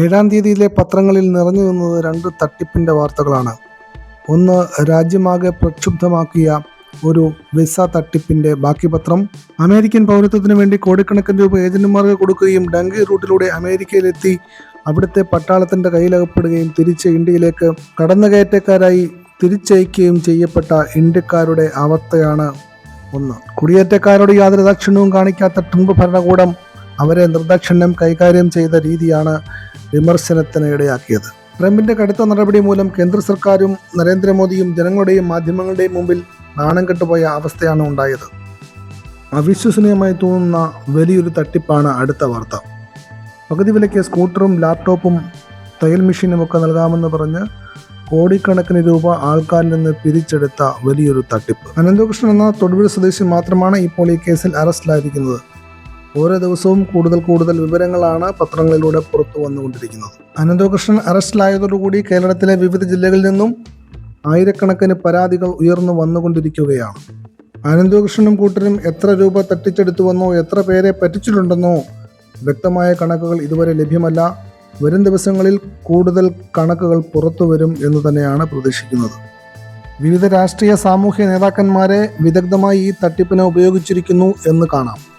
ഏഴാം തീയതിയിലെ പത്രങ്ങളിൽ നിറഞ്ഞു നിന്നത് രണ്ട് തട്ടിപ്പിന്റെ വാർത്തകളാണ്. ഒന്ന് രാജ്യമാകെ പ്രക്ഷുബ്ധമാക്കിയ ഒരു വിസ തട്ടിപ്പിന്റെ ബാക്കി പത്രം. അമേരിക്കൻ പൗരത്വത്തിന് വേണ്ടി കോടിക്കണക്കിന് രൂപ ഏജന്റുമാർക്ക് കൊടുക്കുകയും ഡങ്കി റൂട്ടിലൂടെ അമേരിക്കയിലെത്തി അവിടുത്തെ പട്ടാളത്തിന്റെ കയ്യിലകപ്പെടുകയും തിരിച്ച് ഇന്ത്യയിലേക്ക് കടന്നുകയറ്റക്കാരായി തിരിച്ചയക്കുകയും ചെയ്യപ്പെട്ട ഇന്ത്യക്കാരുടെ അവസ്ഥയാണ് ഒന്ന്. കുടിയേറ്റക്കാരോട് യാതൊരു ദാക്ഷിണ്യവും കാണിക്കാത്ത ട്രംപ് ഭരണകൂടം അവരെ നിർദാക്ഷിണ്യം കൈകാര്യം ചെയ്ത രീതിയാണ് വിമർശനത്തിന് ഇടയാക്കിയത്. ട്രംപിന്റെ കടുത്ത നടപടി മൂലം കേന്ദ്ര സർക്കാരും നരേന്ദ്രമോദിയും ജനങ്ങളുടെയും മാധ്യമങ്ങളുടെയും മുമ്പിൽ നാണം കെട്ടുപോയ അവസ്ഥയാണ് ഉണ്ടായത്. അവിശ്വസനീയമായി തോന്നുന്ന വലിയൊരു തട്ടിപ്പാണ് അടുത്ത വാർത്ത. പകുതി വിലയ്ക്ക് സ്കൂട്ടറും ലാപ്ടോപ്പും തയ്യൽ മെഷീനും ഒക്കെ നൽകാമെന്ന് പറഞ്ഞ് കോടിക്കണക്കിന് രൂപ ആൾക്കാരിൽ നിന്ന് പിരിച്ചെടുത്ത വലിയൊരു തട്ടിപ്പ്. അനന്തകൃഷ്ണൻ എന്ന തൊടുപുഴ സ്വദേശി മാത്രമാണ് ഇപ്പോൾ ഈ കേസിൽ അറസ്റ്റിലായിരിക്കുന്നത്. ഓരോ ദിവസവും കൂടുതൽ കൂടുതൽ വിവരങ്ങളാണ് പത്രങ്ങളിലൂടെ പുറത്തു വന്നുകൊണ്ടിരിക്കുന്നത്. അനന്തകൃഷ്ണൻ അറസ്റ്റിലായതോടുകൂടി കേരളത്തിലെ വിവിധ ജില്ലകളിൽ നിന്നും ആയിരക്കണക്കിന് പരാതികൾ ഉയർന്നു വന്നുകൊണ്ടിരിക്കുകയാണ്. അനന്തകൃഷ്ണനും കൂട്ടരും എത്ര രൂപ തട്ടിച്ചെടുത്തുവെന്നോ എത്ര പേരെ പറ്റിച്ചിട്ടുണ്ടെന്നോ വ്യക്തമായ കണക്കുകൾ ഇതുവരെ ലഭ്യമല്ല. വരും ദിവസങ്ങളിൽ കൂടുതൽ കണക്കുകൾ പുറത്തു വരും എന്ന് തന്നെയാണ് പ്രതീക്ഷിക്കുന്നത്. വിവിധ രാഷ്ട്രീയ സാമൂഹ്യ നേതാക്കന്മാരെ വിദഗ്ധമായി ഈ തട്ടിപ്പിനെ ഉപയോഗിച്ചിരിക്കുന്നു എന്ന് കാണാം.